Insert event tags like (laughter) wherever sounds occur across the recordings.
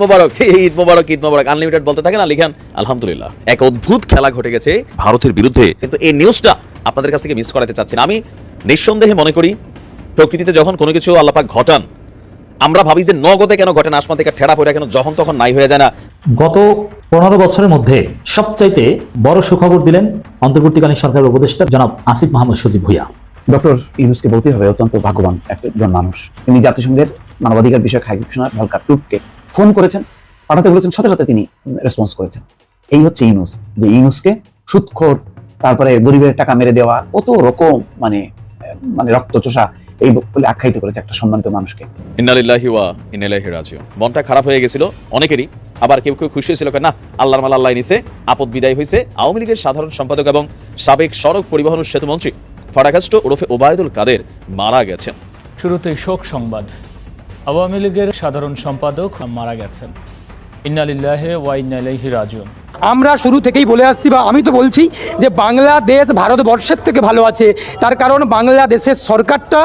মোবারক (laughs) ঈদ মোবারক ঈদ মোবারক আনলিমিটেড বলতে থাকেন আর লিখেন আলহামদুলিল্লাহ। এক অদ্ভুত খেলা ঘটে গেছে ভারতের বিরুদ্ধে। কিন্তু এই নিউজটা আপনাদের কাছ থেকে মিস করাতে চাচ্ছি না আমি নিঃসন্দেহে মনে করি প্রকৃতিতে যখন কোনো কিছু আল্লাপাক ঘটান আমরা ভাবি যে নগদে কেন ঘটে না আসমান থেকে ঠেড়া পড়ে কেন যখন তখন নাই হয়ে যায় না। গত পনেরো বছরের মধ্যে সবচাইতে বড় সুখবর দিলেন অন্তর্বর্তীকালীন সরকারের উপদেষ্টা জনাব আসিফ মাহমুদ সজিব ভুইয়া। ডক্টর ইউনুসকে বলতে হবে অত্যন্ত ভাগ্যবান একজন মানুষ। তিনি জাতিসংঘের মানবাধিকার বিষয়ক হাই কমিশনার ভলকার টুটকে ফোন করেছেন পাঠাতে বলেছেন সাথে সাথে তিনি রেসপন্স করেছেন। এই হচ্ছে ইউনুস। যে ইউনুসকে সুৎখোর তারপরে গরিবের টাকা মেরে দেওয়া কত রকম মানে মানে রক্তচোষা এই বলে আখ্যায়িত করেছে একটা সম্মানিত মানুষকে। ইন্নালিল্লাহি ওয়া ইন্নাইলাইহি রাজিউন। মনটা খারাপ হয়ে গেছিল অনেকেরই আবার কেউ কেউ খুশি হয়েছিল না আল্লাহর মাল আল্লাহ নিছে আপদ বিদায় হয়েছে আওয়ামী লীগের সাধারণ সম্পাদক এবং সাবেক সড়ক পরিবহন ও সেতু মন্ত্রী ফারাকাস্ট ওরফে ওবায়দুল কাদের মারা গেছেন। শুরুতেই শোক সংবাদ। আওয়ামী লীগের সাধারণ সম্পাদক মারা গেছেন। ইন্নালিল্লাহে ওয়া ইন্নাইলাইহি রাজিউন। আমরা শুরু থেকেই বলে আসছি বা আমি তো বলছি যে বাংলাদেশ ভারতবর্ষের থেকে ভালো আছে। তার কারণ বাংলাদেশের সরকারটা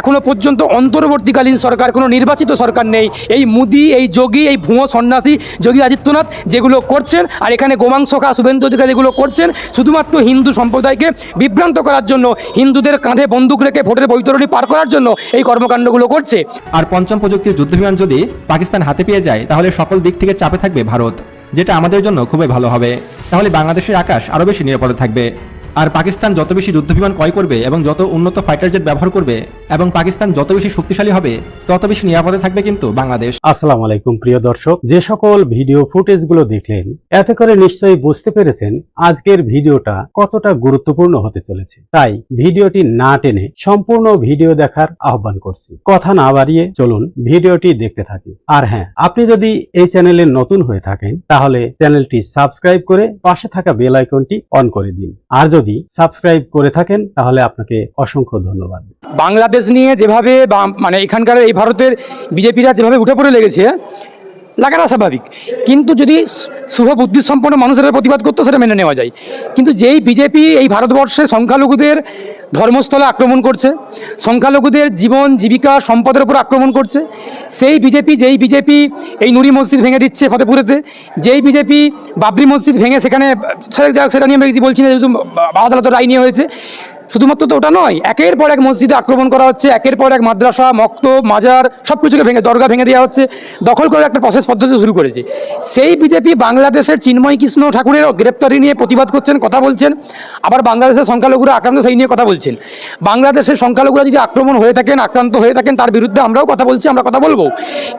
এখনও পর্যন্ত অন্তর্বর্তীকালীন সরকার, কোনো নির্বাচিত সরকার নেই। এই মুদি, এই যোগী, এই ভুয়ো সন্ন্যাসী যোগী আদিত্যনাথ যেগুলো করছেন, আর এখানে গোমাংসখা শুভেন্দু অধিকারী যেগুলো করছেন, শুধুমাত্র হিন্দু সম্প্রদায়কে বিভ্রান্ত করার জন্য, হিন্দুদের কাঁধে বন্দুক রেখে ভোটের বৈতরণী পার করার জন্য এই কর্মকাণ্ডগুলো করছে। আর পঞ্চম প্রযুক্তির যুদ্ধবিমান যদি পাকিস্তান হাতে পেয়ে যায়, তাহলে সকল দিক থেকে চাপে থাকবে ভারত। যেটা আমাদের জন্য খুবই ভালো হবে। তাহলে বাংলাদেশের আকাশ আরও বেশি নিরাপদে থাকবে। আর পাকিস্তান যত বেশি যুদ্ধবিমান ক্রয় করবে এবং যত উন্নত ফাইটার জেট ব্যবহার করবে এবং পাকিস্তান যত বেশি শক্তিশালী হবে তত বেশি নিরাপদে থাকবে কিন্তু বাংলাদেশ। আসসালামু আলাইকুম প্রিয় দর্শক। যে সকল ভিডিও ফুটেজগুলো দেখলেন এতে করে নিশ্চয়ই বুঝতে পেরেছেন আজকের ভিডিওটা কতটা গুরুত্বপূর্ণ হতে চলেছে। তাই ভিডিওটি না টেনে সম্পূর্ণ ভিডিও দেখার আহ্বান করছি। কথা না বাড়িয়ে চলুন ভিডিওটি দেখতে থাকি। আর হ্যাঁ আপনি যদি এই চ্যানেলে নতুন হয়ে থাকেন তাহলে চ্যানেলটি সাবস্ক্রাইব করে পাশে থাকা বেল আইকনটি অন করে দিন। আর যদি সাবস্ক্রাইব করে থাকেন তাহলে আপনাকে অসংখ্য ধন্যবাদ। বাংলাদেশ নিয়ে যেভাবে মানে এখানকার এই ভারতের বিজেপিরা যেভাবে উঠে পড়ে লেগেছে, লাগাটা স্বাভাবিক। কিন্তু যদি শুভ বুদ্ধি সম্পন্ন মানুষের প্রতিবাদ করতো, সেটা মেনে নেওয়া যায়। কিন্তু যেই বিজেপি এই ভারতবর্ষে সংখ্যালঘুদের ধর্মস্থলে আক্রমণ করছে, সংখ্যালঘুদের জীবন, জীবিকা, সম্পদের উপর আক্রমণ করছে, সেই বিজেপি, যেই বিজেপি এই নুরি মসজিদ ভেঙে দিচ্ছে ফতেপুরেতে যেই বিজেপি বাবরি মসজিদ ভেঙে সেখানে, সেটা নিয়ে আমি বলছি না, যেহেতু আদালতের রায় নিয়ে হয়েছে শুধুমাত্র তো ওটা নয়, একের পর এক মসজিদে আক্রমণ করা হচ্ছে, একের পর এক মাদ্রাসা মক্ত মাজার সব কিছুকে ভেঙে, দরগা ভেঙে দেওয়া হচ্ছে, দখল করে একটা প্রসেস পদ্ধতি শুরু করেছে। সেই বিজেপি বাংলাদেশের চিন্ময় কৃষ্ণ ঠাকুরের গ্রেপ্তারি নিয়ে প্রতিবাদ করছেন, কথা বলছেন, আবার বাংলাদেশের সংখ্যালঘুরা আক্রান্ত, সেই নিয়ে কথা বলছেন। বাংলাদেশের সংখ্যালঘুরা যদি আক্রমণ হয়ে থাকেন, আক্রান্ত হয়ে থাকেন, তার বিরুদ্ধে আমরাও কথা বলছি, আমরা কথা বলব।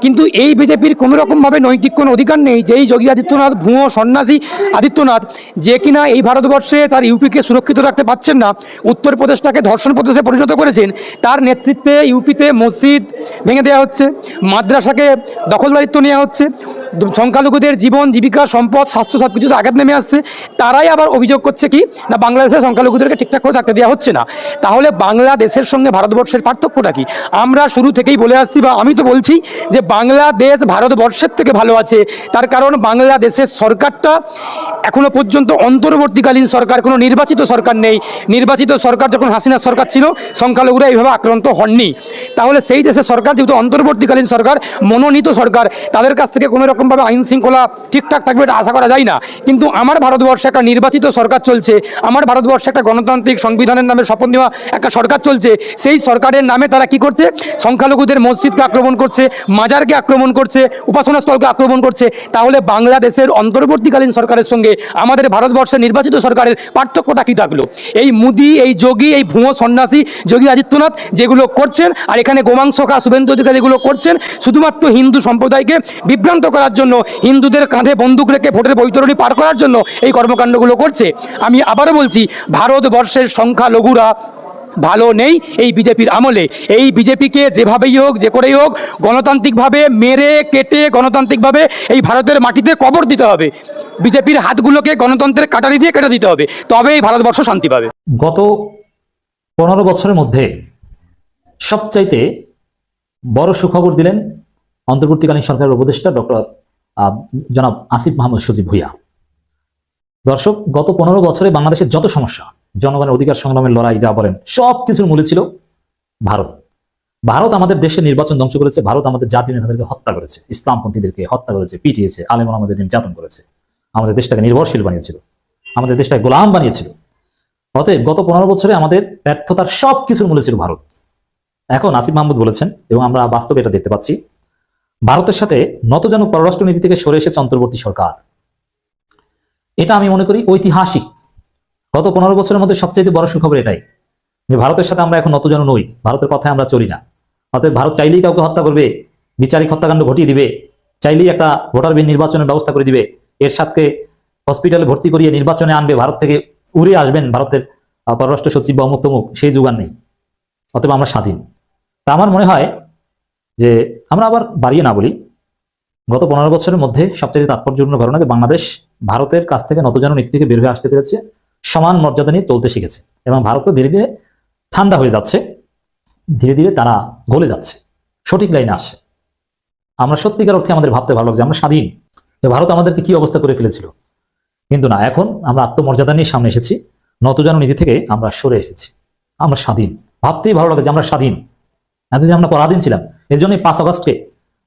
কিন্তু এই বিজেপির কোনো রকমভাবে নৈতিক কোনো অধিকার নেই, যেই যোগী আদিত্যনাথ, ভুঁয়ো সন্ন্যাসী আদিত্যনাথ, যে কিনা এই ভারতবর্ষে তার ইউপিকে সুরক্ষিত রাখতে পারছেন না উত্তরপ্রদেশটাকে ধর্ষণ প্রদেশে পরিণত করেছেন। তার নেতৃত্বে ইউপিতে মসজিদ ভেঙে দেওয়া হচ্ছে। মাদ্রাসাকে দখলদারিত্ব নেওয়া হচ্ছে। সংখ্যালঘুদের জীবন, জীবিকা, সম্পদ, স্বাস্থ্য সব কিছুতে আঘাত নেমে আসছে। তারাই আবার অভিযোগ করছে কি, না বাংলাদেশের সংখ্যালঘুদেরকে ঠিকঠাক করে থাকতে দেওয়া হচ্ছে না। তাহলে বাংলাদেশের সঙ্গে ভারতবর্ষের পার্থক্যটা কি? আমরা শুরু থেকেই বলে আসছি বা আমি তো বলছি যে বাংলাদেশ ভারতবর্ষের থেকে ভালো আছে। তার কারণ বাংলাদেশের সরকারটা এখনও পর্যন্ত অন্তর্বর্তীকালীন সরকার, কোনো নির্বাচিত সরকার নেই। নির্বাচিত সরকার যখন হাসিনার সরকার ছিল, সংখ্যালঘুরা এইভাবে আক্রান্ত হননি। তাহলে সেই দেশের সরকার যেহেতু অন্তর্বর্তীকালীন সরকার, মনোনীত সরকার, তাদের কাছ থেকে কোনো রকমভাবে আইন শৃঙ্খলা ঠিকঠাক থাকবে এটা আশা করা যায় না। কিন্তু আমার ভারতবর্ষে একটা নির্বাচিত সরকার চলছে, আমার ভারতবর্ষে একটা গণতান্ত্রিক সংবিধানের নামে শপথ নেওয়া একটা সরকার চলছে, সেই সরকারের নামে তারা কি করছে? সংখ্যালঘুদের মসজিদকে আক্রমণ করছে, মাজারকে আক্রমণ করছে উপাসনা স্থলকে আক্রমণ করছে। তাহলে বাংলাদেশের অন্তর্বর্তীকালীন সরকারের সঙ্গে আমাদের ভারতবর্ষের নির্বাচিত সরকারের পার্থক্যটা কি থাকল? এই মুদি, এই যোগী, এই ভুয়ো সন্ন্যাসী যোগী আদিত্যনাথ যেগুলো করছেন, আর এখানে গোমাংসখা শুভেন্দু অধিকারী যেগুলো করছেন, শুধুমাত্র হিন্দু সম্প্রদায়কে বিভ্রান্ত করার জন্য, হিন্দুদের কাঁধে বন্দুক রেখে ভোটের বৈতরণী পার করার জন্য এই কর্মকাণ্ডগুলো করছে। আমি আবারও বলছি, ভারতবর্ষের সংখ্যালঘুরা ভালো নেই এই বিজেপির আমলে। এই বিজেপিকে যেভাবেই হোক, যে করেই হোক, গণতান্ত্রিকভাবে মেরে কেটে গণতান্ত্রিকভাবে এই ভারতের মাটিতে কবর দিতে হবে। বিজেপির হাতগুলোকে গণতন্ত্রের কাটারি দিয়ে কেটে দিতে হবে। তবে এই ভারতবর্ষ শান্তি পাবে। গত পনেরো বছরের মধ্যে সবচাইতে বড় সুখবর দিলেন অন্তর্বর্তীকালীন সরকারের উপদেষ্টা ডক্টর জনাব আসিফ মাহমুদ সজিব ভুইয়া। দর্শক, গত পনেরো বছরে বাংলাদেশের যত সমস্যা, জনগণের অধিকার সংগ্রামের লড়াই যা বলেন সব কিছুর মূলে ছিল ভারত। ভারত আমাদের দেশে নির্বাচন ধ্বংস করেছে, ভারত আমাদের জাতীয় নেতাদেরকে হত্যা করেছে, ইসলামপন্থীদেরকে হত্যা করেছে, পিটিয়েছে, আলেম আমাদের নির্যাতন করেছে, আমাদের দেশটাকে নির্ভরশীল বানিয়েছিল, আমাদের দেশটাকে গোলাম বানিয়েছিল। অতএব গত পনেরো বছরে আমাদের ব্যর্থতার সব কিছুর মূলে ছিল ভারত। এখন আসিফ মাহমুদ বলেছেন, এবং আমরা বাস্তবে এটা দেখতে পাচ্ছি ভারতের সাথে নতজানু পররাষ্ট্রনীতি থেকে সরে এসেছে অন্তর্বর্তী সরকার। এটা আমি মনে করি ঐতিহাসিক। গত পনেরো বছরের মধ্যে সবচেয়ে বড় সুখবর এটাই যে ভারতের সাথে আমরা এখন নতজন নই, ভারতের কথায় আমরা চলি না। অতএব ভারত চাইলেই কাউকে হত্যা করবে, বিচারিক হত্যাকাণ্ড ঘটিয়ে দিবে, চাইলেই একটা ভোটার বিন নির্বাচনের ব্যবস্থা করে দিবে এর সাথে হসপিটালে ভর্তি করিয়ে নির্বাচনে আনবে, ভারত থেকে উড়ে আসবেন ভারতের পররাষ্ট্র সচিব বা অমুক তমুক, সেই যুগান নেই। অতএব আমরা স্বাধীন। তা আমার মনে হয় যে আমরা আবার বাড়িয়ে না বলি, গত পনেরো বছরের মধ্যে সবচেয়ে তাৎপর্যপূর্ণ ঘটনা যে বাংলাদেশ ভারতের কাছ থেকে নতজন নীতি থেকে বের হয়ে আসতে পেরেছে, সমান মর্যাদা নিয়ে চলতে শিখেছে এবং ভারতও ধীরে ধীরে ঠান্ডা হয়ে যাচ্ছে, ধীরে ধীরে তারা গলে যাচ্ছে, সঠিক লাইনে আসছে আমরা সত্যিকার অর্থে আমাদের ভাবতে ভালো লাগছে, আমরা স্বাধীন ভারত আমাদেরকে কি অবস্থা করে ফেলেছিল। কিন্তু না, এখন আমরা আত্মমর্যাদা নিয়ে সামনে এসেছি, নতজন নীতি থেকে আমরা সরে এসেছি, আমরা স্বাধীন। ভাবতেই ভালো লাগে যে আমরা স্বাধীন। এতদিন আমরা পরাধীন ছিলাম এর জন্যই পাঁচ আগস্টকে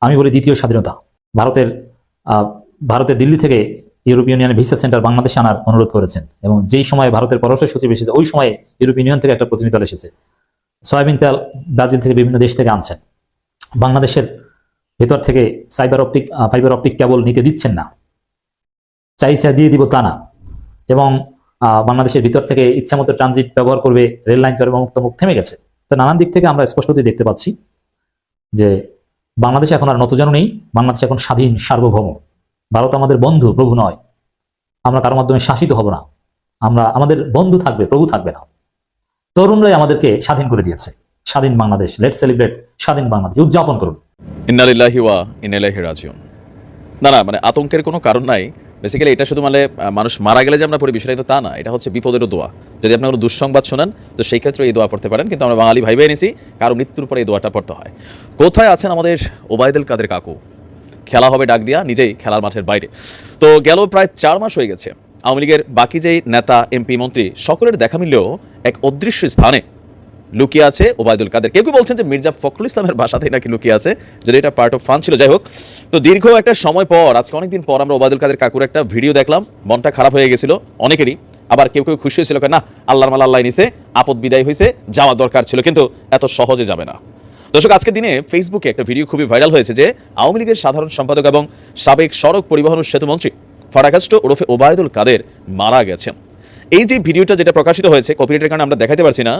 আমি বলি দ্বিতীয় স্বাধীনতা। ভারতের ভারতের দিল্লি থেকে ইউরোপিয়ান ইউনিয়নের ভিসা সেন্টার বাংলাদেশে আনার অনুরোধ করেছেন এবং যেই সময় ভারতের পররাষ্ট্র সচিব এসেছে, ওই সময়ে ইউরোপিয়ান ইউনিয়ন থেকে একটা প্রতিনিধি দল এসেছে। সয়াবিন তেল ব্রাজিল থেকে বিভিন্ন দেশ থেকে আনছেন। বাংলাদেশের ভেতর থেকে cyber optic fibre optic cable নিতে দিচ্ছেন না। চাইছে দিয়ে দিব তা না। এবং বাংলাদেশের ভিতর থেকে ইচ্ছা মতো ট্রানজিট ব্যবহার করবে রেল লাইন করবে মুক্ত মুখ থেমে গেছে। তো নানান দিক থেকে আমরা স্পষ্টতই দেখতে পাচ্ছি। যে বাংলাদেশ এখন আর নতজন নেই, বাংলাদেশ এখন স্বাধীন, সার্বভৌম। ভারত আমাদের বন্ধু, প্রভু নয়। আমরা কারোর মাধ্যমে শাসিত হব না। আমরা, আমাদের বন্ধু থাকবে, প্রভু থাকবে না। তরুণরাই আমাদেরকে স্বাধীন করে দিয়েছে। স্বাধীন বাংলাদেশ। লেট সেলিব্রেট স্বাধীন বাংলাদেশ। উদযাপন করুন। ইন্নালিল্লাহি ওয়া রাজিউন। না না মানে আতঙ্কের কোনো কারণ নাই। বেসিক্যালি এটা শুধু মানে মানুষ মারা গেলে যে আমরা পড়ি, বিষয়টা তা না। এটা হচ্ছে বিপদেরও দোয়া। যদি আপনি কোনো দুঃসংবাদ শোনান, তো সেই ক্ষেত্রে এই দোয়া পড়তে পারেন। কিন্তু আমরা বাঙালি ভাই ভাই নিছি কারও মৃত্যুর পরে এই দোয়াটা পড়তে হয়। কোথায় আছেন আমাদের ওবায়দুল কাদের কাকু? খেলা হবে ডাক দিয়া নিজেই খেলার মাঠের বাইরে। তো গেল প্রায় চার মাস হয়ে গেছে। আওয়ামী লীগের বাকি যেই নেতা, এমপি, মন্ত্রী, সকলের দেখা মিললেও এক অদৃশ্য স্থানে লুকিয়ে আছে ওবায়দুল কাদের। কেউ কেউ বলছেন যে মির্জা ফখরুল ইসলামের বাসাতেই নাকি লুকিয়ে আছে, যদি এটা পার্ট অফ ফান ছিল। যাই হোক, তো দীর্ঘ একটা সময় পর, আজকে অনেকদিন পর আমরা ওবায়দুল কাদের কাকুর একটা ভিডিও দেখলাম। মনটা খারাপ হয়ে গেছিল অনেকেরই। আবার কেউ কেউ খুশি হয়েছিল, না, আল্লাহর মাল আল্লাহ নিছে, আপদ বিদায় হয়েছে যাওয়া দরকার ছিল। কিন্তু এত সহজে যাবে না। দর্শক, আজকের দিনে ফেসবুকে একটা ভিডিও খুবই ভাইরাল হয়েছে যে আওয়ামী লীগের সাধারণ সম্পাদক এবং সাবেক সড়ক পরিবহন সেতুমন্ত্রী ফারাকাস্ট ওরফে ওবায়দুল কাদের মারা গেছেন। এই যে ভিডিওটা যেটা প্রকাশিত হয়েছে কপিরাইটের কারণে আমরা দেখাতে পারছি না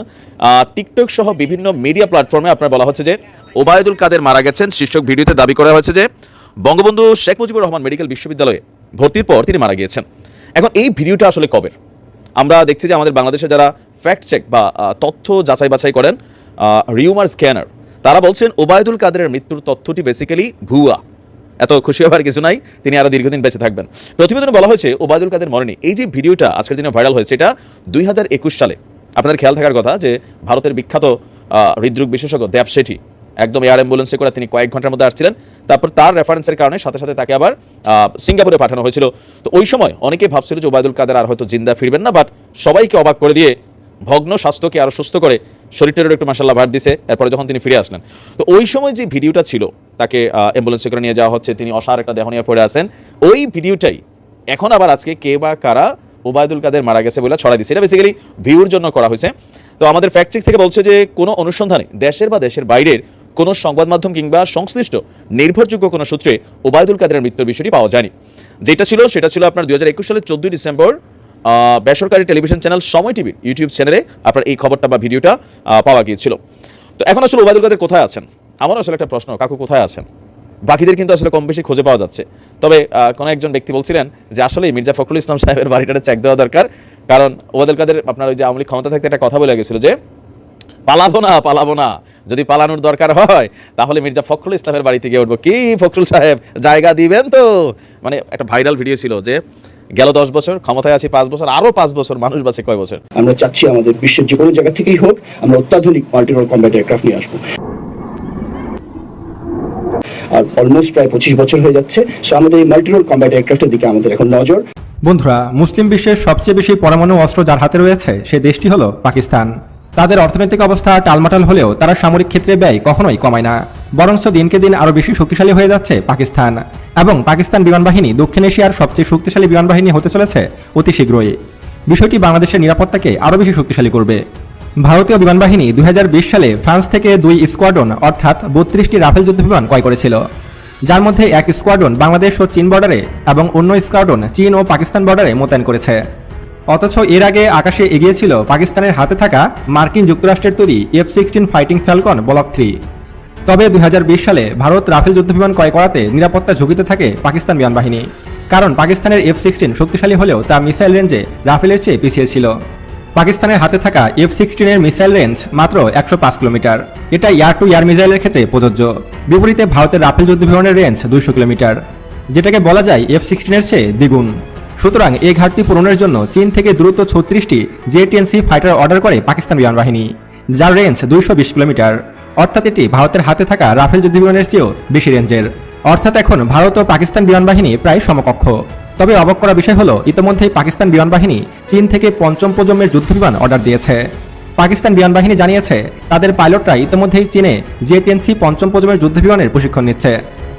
টিকটক সহ বিভিন্ন মিডিয়া প্ল্যাটফর্মে আপনার বলা হচ্ছে যে, ওবায়দুল কাদের মারা গেছেন। শীর্ষক ভিডিওতে দাবি করা হয়েছে যে, বঙ্গবন্ধু শেখ মুজিবুর রহমান মেডিকেল বিশ্ববিদ্যালয়ে ভর্তির পর তিনি মারা গিয়েছেন। এখন এই ভিডিওটা আসলে কবের আমরা দেখছি যে আমাদের বাংলাদেশে যারা ফ্যাক্ট চেক বা তথ্য যাচাই বাছাই করেন রিউমার স্ক্যানার, তারা বলছেন, ওবায়দুল কাদেরের মৃত্যুর তথ্যটি বেসিক্যালি ভুয়া। এত খুশি হবার কিছু নাই, তিনি আরও দীর্ঘদিন বেঁচে থাকবেন। প্রতিবেদনে বলা হয়েছে ওবায়দুল কাদের মরণে, এই যে ভিডিওটা আজকের দিনে ভাইরাল হয়েছে, এটা দুই হাজার একুশ সালে। আপনাদের খেয়াল থাকার কথা যে, ভারতের বিখ্যাত হৃদরোগ বিশেষজ্ঞ দেব শেঠি, একদম এয়ার অ্যাম্বুলেন্সে করে তিনি কয়েক ঘণ্টার মধ্যে আসছিলেন। তারপর তার রেফারেন্সের কারণে সাথে সাথে তাকে আবার সিঙ্গাপুরে পাঠানো হয়েছিল। তো ওই সময় অনেকে ভাবছিল যে ওবায়দুল কাদের আর হয়তো জিন্দা ফিরবেন না বাট সবাইকে অবাক করে দিয়ে ভগ্ন স্বাস্থ্যকে আরও সুস্থ করে, শরীরটারও একটু মাসাল্লাহ ভার দিছে, এরপরে যখন তিনি ফিরে আসলেন। তো ওই সময় যে ভিডিওটা ছিল, তাকে অ্যাম্বুলেন্সে করে নিয়ে যাওয়া হচ্ছে, তিনি অসার একটা দেহ নিয়ে পড়ে আছেন, ওই ভিডিওটাই এখন আবার আজকে কে বা কারা ওবায়দুল কাদের মারা গেছে বলে ছড়া দিচ্ছে এটা বেসিক্যালি ভিউর জন্য করা হয়েছে। তো আমাদের ফ্যাক্ট চেক থেকে বলছে যে কোনো অনুসন্ধানে, দেশের বা দেশের বাইরের কোনো সংবাদ মাধ্যম কিংবা সংশ্লিষ্ট নির্ভরযোগ্য কোনো সূত্রে ওবায়দুল কাদের মৃত্যুর বিষয়টি পাওয়া যায়নি। যেটা ছিল, সেটা ছিল আপনার দু হাজার একুশ সালের চোদ্দই ডিসেম্বর বেসরকারি টেলিভিশন চ্যানেল সময় টিভির ইউটিউব চ্যানেলে আপনার এই খবরটা বা ভিডিওটা পাওয়া গিয়েছিল। তো এখন আসলে ওবায়দুল কাদের কোথায় আছেন? আমারও আসলে একটা প্রশ্ন, কাকু কোথায় আছেন? বাকিদের কিন্তু আসলে কম বেশি খুঁজে পাওয়া যাচ্ছে। তবে কোনো একজন ব্যক্তি বলছিলেন যে আসলে মির্জা ফখরুল ইসলাম সাহেবের বাড়িটা চেক দেওয়া দরকার। কারণ ওবায়দুল কাদের আপনার ওই যে আওয়ামী ক্ষমতা থাকতে একটা কথা বলে গেছিল যে, পালাবো না পালাবো না। যদি পালানোর দরকার হয়, তাহলে মির্জা ফখরুল ইসলামের বাড়িতে গিয়ে উঠবো। কি ফখরুল সাহেব, জায়গা দিবেন তো? মানে একটা ভাইরাল ভিডিও ছিল যে গেল দশ বছর ক্ষমতায় আছি পাঁচ বছর আরও পাঁচ বছর মানুষ বাঁচে কয় বছর? আমরা চাচ্ছি আমাদের বিশ্বের যে কোনো জায়গা থেকেই হোক আমরা অত্যাধুনিক মাল্টিরোল কম্ব্যাট এয়ারক্রাফট নিয়ে আসব। আর অলমোস্ট প্রায় পঁচিশ বছর হয়ে যাচ্ছে সো আমাদের এই মাল্টিরোল কম্ব্যাট এয়ারক্রাফটের দিকে আমাদের এখন নজর। বন্ধুরা মুসলিম বিশ্বের সবচেয়ে বেশি পরমাণু অস্ত্র যার হাতে রয়েছে সে দেশটি হলো পাকিস্তান। তাদের অর্থনৈতিক অবস্থা টালমাটাল হলেও তারা সামরিক ক্ষেত্রে ব্যয় কখনোই কমায় না। বরঞ্চ দিনকে দিন আরও বেশি শক্তিশালী হয়ে যাচ্ছে পাকিস্তান এবং পাকিস্তান বিমান বাহিনী দক্ষিণ এশিয়ার সবচেয়ে শক্তিশালী বিমান বাহিনী হতে চলেছে অতি শীঘ্রই। বিষয়টি বাংলাদেশের নিরাপত্তাকে আরও বেশি শক্তিশালী করবে। ভারতীয় বিমান বাহিনী দু হাজার বিশ সালে ফ্রান্স থেকে দুই স্কোয়াড্রন অর্থাৎ বত্রিশটি রাফেল যুদ্ধবিমান ক্রয় করেছিল। যার মধ্যে এক স্কোয়াড্রন বাংলাদেশ ও চীন বর্ডারে এবং অন্য স্কোয়াড্রন চীন ও পাকিস্তান বর্ডারে মোতায়েন করেছে। অথচ এর আগে আকাশে এগিয়েছিল পাকিস্তানের হাতে থাকা মার্কিন যুক্তরাষ্ট্রের তৈরি F sixteen fighting falcon block three. তবে দু হাজার বিশ সালে ভারত রাফেল যুদ্ধবিমান ক্রয় করাতে নিরাপত্তা ঝুঁকিতে থাকে পাকিস্তান বিমান বাহিনী। কারণ পাকিস্তানের এফ সিক্সটিন শক্তিশালী হলেও তা মিসাইল রেঞ্জে রাফেলের চেয়ে পিছিয়ে ছিল। পাকিস্তানের হাতে থাকা এফ সিক্সটিনের মিসাইল রেঞ্জ মাত্র একশো পাঁচ কিলোমিটার। এটা এয়ার টু এয়ার মিসাইলের ক্ষেত্রে প্রযোজ্য। বিপরীতে ভারতের রাফেল যুদ্ধবিমানের রেঞ্জ দুইশো কিলোমিটার। যেটাকে বলা যায় এফ সিক্সটিনের চেয়ে দ্বিগুণ। সুতরাং এই ঘাটতি পূরণের জন্য চীন থেকে দ্রুত ছত্রিশটি জেটিএনসি ফাইটার অর্ডার করে পাকিস্তান বিমান বাহিনী, যার রেঞ্জ দুইশো বিশ কিলোমিটার। অর্থাৎ এটি ভারতের হাতে থাকা রাফেল যুদ্ধবিমানের চেয়েও বেশি রেঞ্জের। অর্থাৎ এখন ভারত ও পাকিস্তান বিমান বাহিনী প্রায় সমকক্ষ। তবে অবাক করা বিষয় হলো, ইতিমধ্যেই পাকিস্তান বিমান বাহিনী চীন থেকে পঞ্চম প্রজন্মের যুদ্ধবিমান অর্ডার দিয়েছে। পাকিস্তান বিমান বাহিনী জানিয়েছে, তাদের পাইলটরা ইতিমধ্যেই চীনে জেটিএনসি পঞ্চম প্রজন্মের যুদ্ধবিমানের প্রশিক্ষণ নিচ্ছে।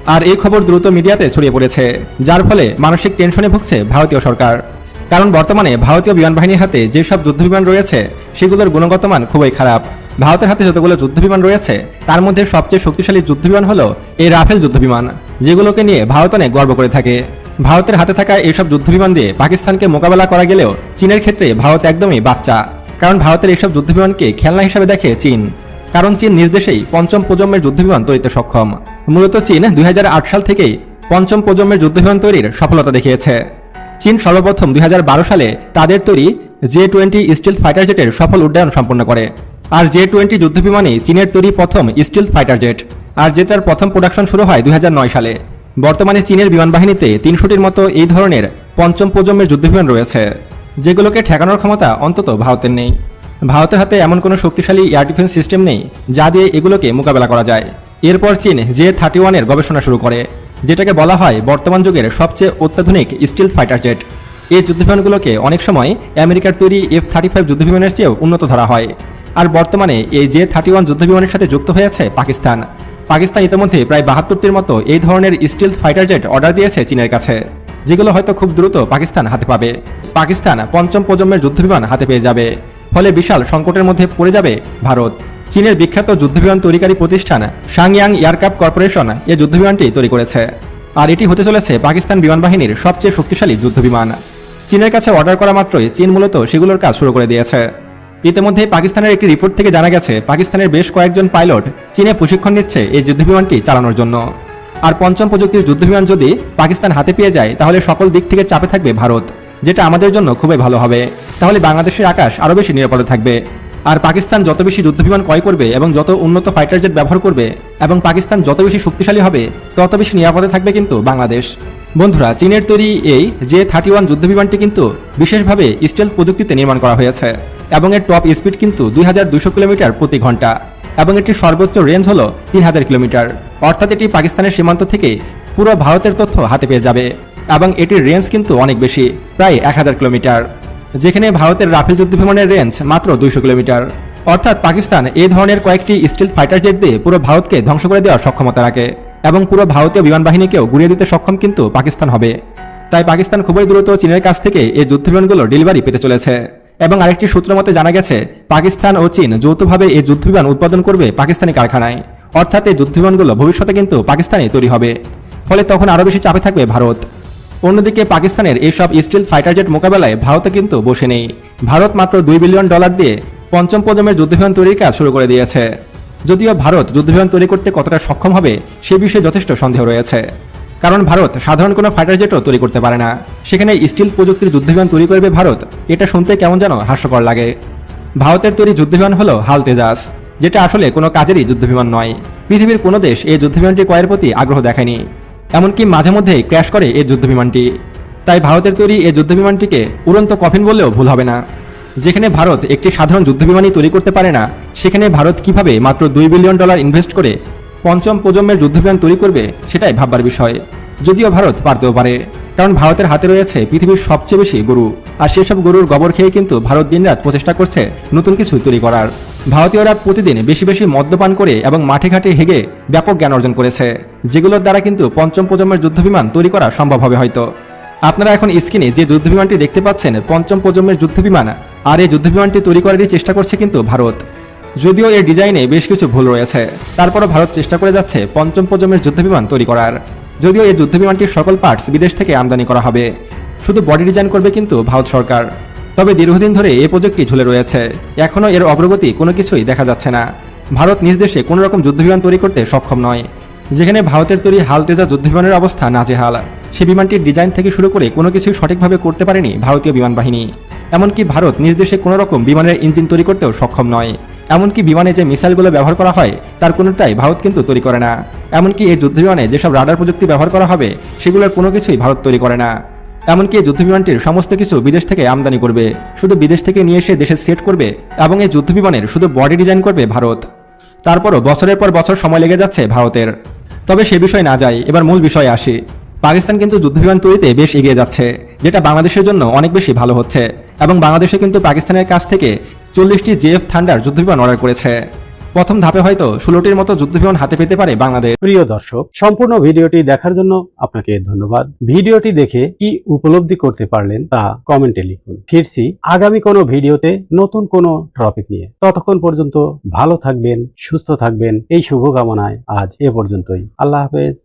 আর এই খবর দ্রুত মিডিয়াতে ছড়িয়ে পড়েছে, যার ফলে মানসিক টেনশনে ভুগছে ভারতীয় সরকার। কারণ বর্তমানে ভারতীয় বিমান বাহিনীর হাতে যেসব যুদ্ধবিমান রয়েছে, সেগুলোর গুণগত মান খুবই খারাপ। ভারতের হাতে যতগুলো যুদ্ধবিমান রয়েছে, তার মধ্যে সবচেয়ে শক্তিশালী যুদ্ধবিমান হলো এই রাফেল যুদ্ধবিমান, যেগুলোকে নিয়ে ভারত অনেক গর্ব করে থাকে। ভারতের হাতে থাকা এইসব যুদ্ধবিমান দিয়ে পাকিস্তানকে মোকাবেলা করা গেলেও চীনের ক্ষেত্রে ভারত একদমই বাচ্চা। কারণ ভারতের এইসব যুদ্ধবিমানকে খেলনা হিসেবে দেখে চীন। কারণ চীন নিজ দেশেই পঞ্চম প্রজন্মের যুদ্ধবিমান তৈরিতে সক্ষম। মূলত চীন দুই হাজার আট সাল থেকেই পঞ্চম প্রজন্মের যুদ্ধবিমান তৈরির সফলতা দেখিয়েছে। চীন সর্বপ্রথম দুই হাজার বারো সালে তাদের তৈরি জে টোয়েন্টি স্টিল ফাইটার জেটের সফল উড্ডয়ন সম্পন্ন করে। আর জে টোয়েন্টি যুদ্ধবিমানই চীনের তৈরি প্রথম স্টিল ফাইটার জেট। আর যেটার প্রথম প্রোডাকশন শুরু হয় দুই হাজার নয় সালে। বর্তমানে চীনের বিমান বাহিনীতে তিনশোটির মতো এই ধরনের পঞ্চম প্রজন্মের যুদ্ধবিমান রয়েছে, যেগুলোকে ঠেকানোর ক্ষমতা অন্তত ভারতের নেই। ভারতের হাতে এমন কোনো শক্তিশালী এয়ার ডিফেন্স সিস্টেম নেই, যা দিয়ে এগুলোকে মোকাবেলা করা যায়। এরপর চীন জে থার্টি ওয়ানের গবেষণা শুরু করে, যেটাকে বলা হয় বর্তমান যুগের সবচেয়ে অত্যাধুনিক স্টিল ফাইটার জেট। এই যুদ্ধবিমানগুলোকে অনেক সময় আমেরিকার তৈরি এফ থার্টি ফাইভ যুদ্ধবিমানের চেয়েও উন্নত ধরা হয়। আর বর্তমানে এই জে থার্টি ওয়ান যুদ্ধবিমানের সাথে যুক্ত হয়েছে পাকিস্তান। পাকিস্তান ইতিমধ্যে প্রায় বাহাত্তরটির মতো এই ধরনের স্টিল ফাইটার জেট অর্ডার দিয়েছে চীনের কাছে, যেগুলো হয়তো খুব দ্রুত পাকিস্তান হাতে পাবে। পাকিস্তান পঞ্চম প্রজন্মের যুদ্ধবিমান হাতে পেয়ে যাবে, ফলে বিশাল সংকটের মধ্যে পড়ে যাবে ভারত। চীনের বিখ্যাত যুদ্ধবিমান তৈরিকারী প্রতিষ্ঠান সাংয়াং এয়ারক্রাফট কর্পোরেশন এই যুদ্ধবিমানটি তৈরি করেছে। আর এটি হতে চলেছে পাকিস্তান বিমান বাহিনীর সবচেয়ে শক্তিশালী যুদ্ধবিমান। চীনের কাছে অর্ডার করা মাত্রই চীন মূলত সেগুলোর কাজ শুরু করে দিয়েছে। ইতিমধ্যে পাকিস্তানের একটি রিপোর্ট থেকে জানা গেছে, পাকিস্তানের বেশ কয়েকজন পাইলট চীনে প্রশিক্ষণ নিচ্ছে এই যুদ্ধবিমানটি চালানোর জন্য। আর পঞ্চম প্রযুক্তির যুদ্ধবিমান যদি পাকিস্তান হাতে পেয়ে যায়, তাহলে সকল দিক থেকে চাপে থাকবে ভারত, যেটা আমাদের জন্য খুবই ভালো হবে। তাহলে বাংলাদেশের আকাশ আরও বেশি নিরাপদে থাকবে। আর পাকিস্তান যত বেশি যুদ্ধবিমান ক্রয় করবে এবং যত উন্নত ফাইটার জেট ব্যবহার করবে এবং পাকিস্তান যত বেশি শক্তিশালী হবে, তত বেশি নিরাপদে থাকবে কিন্তু বাংলাদেশ। বন্ধুরা, চীনের তৈরি এই জে থার্টি ওয়ান যুদ্ধবিমানটি কিন্তু বিশেষভাবে স্টেল প্রযুক্তিতে নির্মাণ করা হয়েছে এবং এর টপ স্পিড কিন্তু দুই হাজার দুশো কিলোমিটার প্রতি ঘণ্টা এবং এটির সর্বোচ্চ রেঞ্জ হলো তিন হাজার কিলোমিটার। অর্থাৎ এটি পাকিস্তানের সীমান্ত থেকে পুরো ভারতের তথ্য হাতে পেয়ে যাবে এবং এটির রেঞ্জ কিন্তু অনেক বেশি, প্রায় এক হাজার কিলোমিটার। যেখানে ভারতের রাফেল যুদ্ধবিমানের রেঞ্জ মাত্র দুইশো কিলোমিটার। অর্থাৎ পাকিস্তান এই ধরনের কয়েকটি স্টিল ফাইটার জেট দিয়ে পুরো ভারতকে ধ্বংস করে দেওয়ার সক্ষমতা রাখে এবং পুরো ভারতীয় বিমান বাহিনীকেও গুড়িয়ে দিতে সক্ষম কিন্তু পাকিস্তান হবে। তাই পাকিস্তান খুবই দ্রুত চীনের কাছ থেকে এই যুদ্ধ যুদ্ধবিমানগুলো ডেলিভারি পেতে চলেছে। এবং আরেকটি সূত্র মতে জানা গেছে, পাকিস্তান ও চীন যৌথভাবে এই যুদ্ধবিমান উৎপাদন করবে পাকিস্তানি কারখানায়। অর্থাৎ এই যুদ্ধবিমানগুলো ভবিষ্যতে কিন্তু পাকিস্তানে তৈরি হবে। ফলে তখন আরও বেশি চাপে থাকবে ভারত। অন্যদিকে পাকিস্তানের এইসব স্টিল ফাইটার জেট মোকাবেলায় ভারতে কিন্তু বসে নেই ভারত মাত্র দুই বিলিয়ন ডলার দিয়ে পঞ্চম প্রজন্মের যুদ্ধবিমান তৈরির কাজ শুরু করে দিয়েছে। যদিও ভারত যুদ্ধবিমান তৈরি করতে কতটা সক্ষম হবে সে বিষয়ে যথেষ্ট সন্দেহ রয়েছে। কারণ ভারত সাধারণ কোনো ফাইটার জেটও তৈরি করতে পারে না। সেখানে স্টিল প্রযুক্তির যুদ্ধবিমান তৈরি করবে ভারত, এটা শুনতে কেমন যেন হাস্যকর লাগে। ভারতের তৈরি যুদ্ধবিমান হলো হাল তেজাস যেটা আসলে কোনো কাজেরই যুদ্ধবিমান নয়। পৃথিবীর কোনো দেশ এই যুদ্ধবিমানটি ক্রয়ের প্রতি আগ্রহ দেখায়নি। এমনকি মাঝে মধ্যেই ক্র্যাশ করে এই যুদ্ধবিমানটি। তাই ভারতের তৈরি এই যুদ্ধবিমানটিকে উড়ন্ত কফিন বললেও ভুল হবে না। যেখানে ভারত একটি সাধারণ যুদ্ধবিমানই তৈরি করতে পারে না, সেখানে ভারত কীভাবে মাত্র দুই বিলিয়ন ডলার ইনভেস্ট করে পঞ্চম প্রজন্মের যুদ্ধবিমান তৈরি করবে সেটাই ভাববার বিষয়। যদিও ভারত পারতেও পারে, কারণ ভারতের হাতে রয়েছে পৃথিবীর সবচেয়ে বেশি গরু। আর সেসব গরুর গোবর খেয়ে কিন্তু ভারত দিনরাত প্রচেষ্টা করছে নতুন কিছু তৈরি করার। ভারতীয়রা প্রতিদিন বেশি বেশি মদ্যপান করে এবং মাঠে ঘাটে হেগে ব্যাপক জ্ঞান অর্জন করেছে। যেগুলোর দ্বারা কিন্তু পঞ্চম প্রজন্মের যুদ্ধবিমান তৈরি করা সম্ভব হবে হয়তো। আপনারা এখন স্ক্রিনে যে যুদ্ধবিমানটি দেখতে পাচ্ছেন, পঞ্চম প্রজন্মের যুদ্ধবিমান, আর এই যুদ্ধবিমানটি তৈরি করারই চেষ্টা করছে কিন্তু ভারত। যদিও এর ডিজাইনে বেশ কিছু ভুল রয়েছে, তারপরও ভারত চেষ্টা করে যাচ্ছে পঞ্চম প্রজন্মের যুদ্ধবিমান তৈরি করার। যদিও এই যুদ্ধবিমানটির সকল পার্টস বিদেশ থেকে আমদানি করা হবে। শুধু বডি ডিজাইন করবে কিন্তু ভারত সরকার। তবে দীর্ঘদিন ধরে এই প্রজেক্টটি ঝুলে রয়েছে। এখনও এর অগ্রগতি কোনো কিছুই দেখা যাচ্ছে না। ভারত নিজ দেশে কোনো রকম যুদ্ধবিমান তৈরি করতে সক্ষম নয়। যেখানে ভারতের তৈরি হালতেজা যুদ্ধবিমানের অবস্থা নাজেহাল। সে বিমানটির ডিজাইন থেকে শুরু করে কোনো কিছু সঠিকভাবে করতে পারেনি ভারতীয় বিমান বাহিনী। এমনকি ভারত নিজ দেশে কোনো রকম বিমানের ইঞ্জিন তৈরি করতেও সক্ষম নয়। এমনকি বিমানে যে মিসাইলগুলো ব্যবহার করা হয়, তার কোনোটাই ভারত কিন্তু তৈরি করে না। এমনকি এই যুদ্ধবিমানে যেসব রাডার প্রযুক্তি ব্যবহার করা হবে, সেগুলোর কোনো কিছুই ভারত তৈরি করে না। এমনকি যুদ্ধবিমানটির সমস্ত কিছু বিদেশ থেকে আমদানি করবে। শুধু বিদেশ থেকে নিয়ে এসে দেশে সেট করবে এবং এই যুদ্ধবিমানের শুধু বডি ডিজাইন করবে ভারত। তারপরও বছরের পর বছর সময় লেগে যাচ্ছে ভারতের। তবে সে বিষয় না যাই, এবার মূল বিষয়ে আসি। পাকিস্তান কিন্তু যুদ্ধবিমান তৈরিতে বেশ এগিয়ে যাচ্ছে, যেটা বাংলাদেশের জন্য অনেক বেশি ভালো হচ্ছে এবং বাংলাদেশে কিন্তু পাকিস্তানের কাছ থেকে চল্লিশটি জেএফ থান্ডার যুদ্ধবিমান অর্ডার করেছে। প্রথম ধাপে হয়তো ষোলোটির মতো যুদ্ধবিমান হাতে পেতে পারে বাংলাদেশ। প্রিয় দর্শক, সম্পূর্ণ ভিডিওটি দেখার জন্য আপনাকে ধন্যবাদ। ভিডিওটি দেখে কি উপলব্ধি করতে পারলেন তা কমেন্টে লিখুন। ফিরছি আগামী কোনো ভিডিওতে নতুন কোনো টপিক নিয়ে। ততক্ষণ পর্যন্ত ভালো থাকবেন, সুস্থ থাকবেন। এই শুভকামনায় আজ এ পর্যন্তই। আল্লাহ হাফেজ।